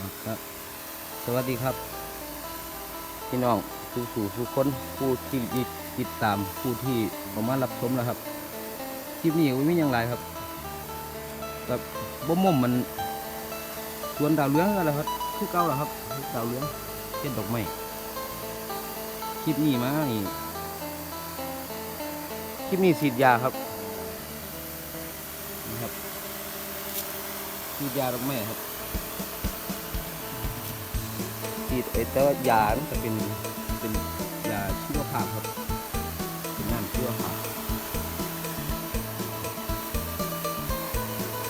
ครับ สวัสดีครับ พี่น้องผู้สู่ผู้คนผู้ที่ติดตามผู้ที่เข้ามารับชมแล้วครับคลิปนี้ก็ไม่มีอย่างไรครับแบบบ่ม่มมันสวนดาวเรืองกันแล้วครับคือเก่าแล้วครับดาวเรืองเช่นดอกไม้คลิปนี้มานี่คลิปนี้ฉีดยาครับนี่ครับฉีดยาดอกไม้ครับ ฉีดไอ้แต่ว่ายามันจะเป็นเป็นยาชีวภาพครับเป็นน้ำชีวภาพ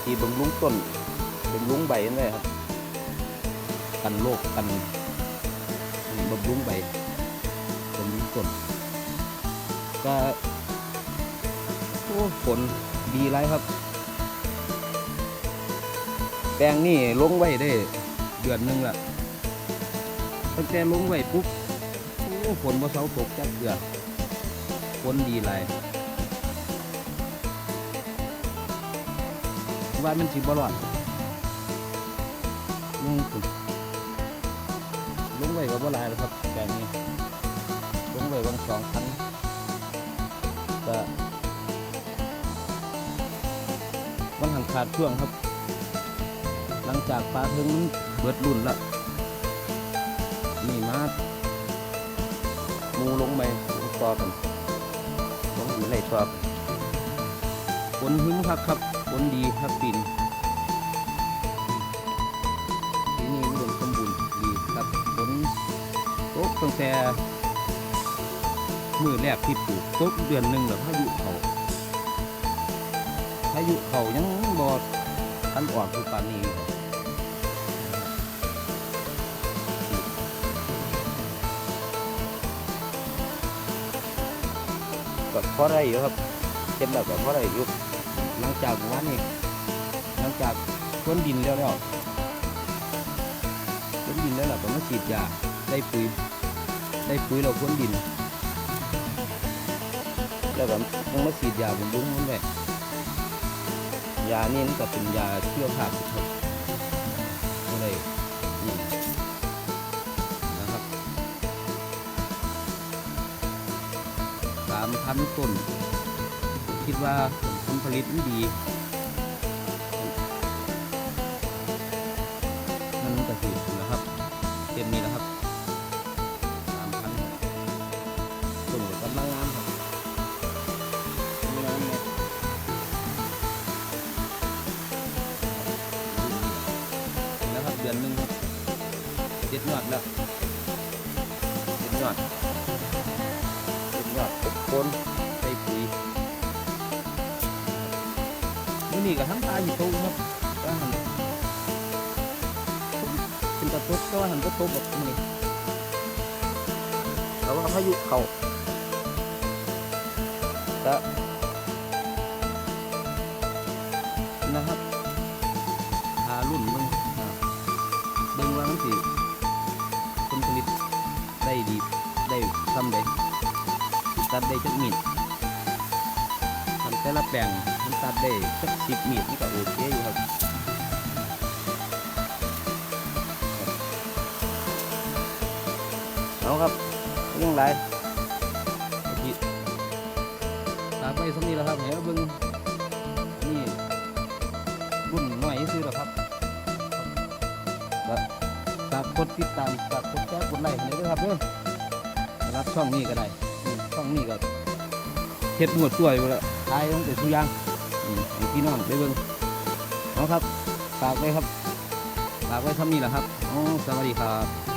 ที่บำรุงต้นบำรุงใบนั่นแหละครับ กันโรคกันบำรุงใบบำรุงต้นก็โอ้ผลดีไรครับ แปลงนี่ลงไว้ได้เดือนหนึงละ ตั้งแต่ลงไว้ปุ๊บโอ้ฝนบ่เซาตกจักเดือฝนดีหลายว่ามันสิบ่รอดลงถึงลงไว้ก็บ่หลายแล้วครับแปลงนี้ลงไว้วันสองพันก็มันหันขาดช่วงครับ หลังจากปลาถึงเบิดรุ่นแล้ว นี่มามูลงไปตอกันลงอยู่ไรตอกันฝนหึ้งครับครับฝนดีครับปินทีนี้อุดมสมบูรณ์ดีครับฝนตกตั้งแต่มือแรกที่ปลูกตกเดือนหนึ่งแล้วพายุเขาพายุเขายังบอดทันออกคือปานนี้อยู่ ครับพอได้อยู่ครับเจ็บแบบก็พอได้อยู่หลังจากวันนี้หลังจากพ้นดินแล้วแล้วพ้นดินแล้วเราก็มาฉีดยาได้ปุ๋ยได้ปุ๋ยเราพ้นดิน แล้วก็ยังมาฉีดยาบำรุงมันไว้ยานี่มันก็เป็นยาเชื้อราดครับอะไร พันต้น คิดว่าผลผลิตมันดีมันกระสีนะครับ เต็มนี้นะครับสามพันต้นกำลังงามครับเนี่ยแล้วครับเดือนหนึ่งครับเจ็ดยอดแล้วเจ็ดยอด นใส่ปุ๋ยมื้อนี้ก็ทั้งตาอยู่ตรงครับก็หันเป็นตะตกก็หันก็ตกแบบนี้แต่ว่าพายุเขาก็นะครับหารุ่นมึงอ่าเบิ่งว่ามันสิผลผลิตได้ดีได้ทำได้ ตัดได้จักมีดทำแต่ละแปลงมันตัดได้สักสิบมีดนี่ก็โอเคอยู่ครับเอาครับเรื่องไรทีตากไปสำนีแล้วครับเห็นบิ้งนี่รุ่นหน่อยซื้อแล้วครับแล้วฝากกดติดตามฝากกดแชร์กดไลค์ให้ด้วยครับเด้อรับช่องนี้ก็ได้ ช่องนี้ก็เฮ็ดหมวดช่วยอยู่แล้วทายต้องแต่ทุกอย่างอืมให้พี่น้องได้เบิ่งเอาครับฝากไว้ครับฝากไว้ทำนี้แหละครับอ๋อสวัสดีครับ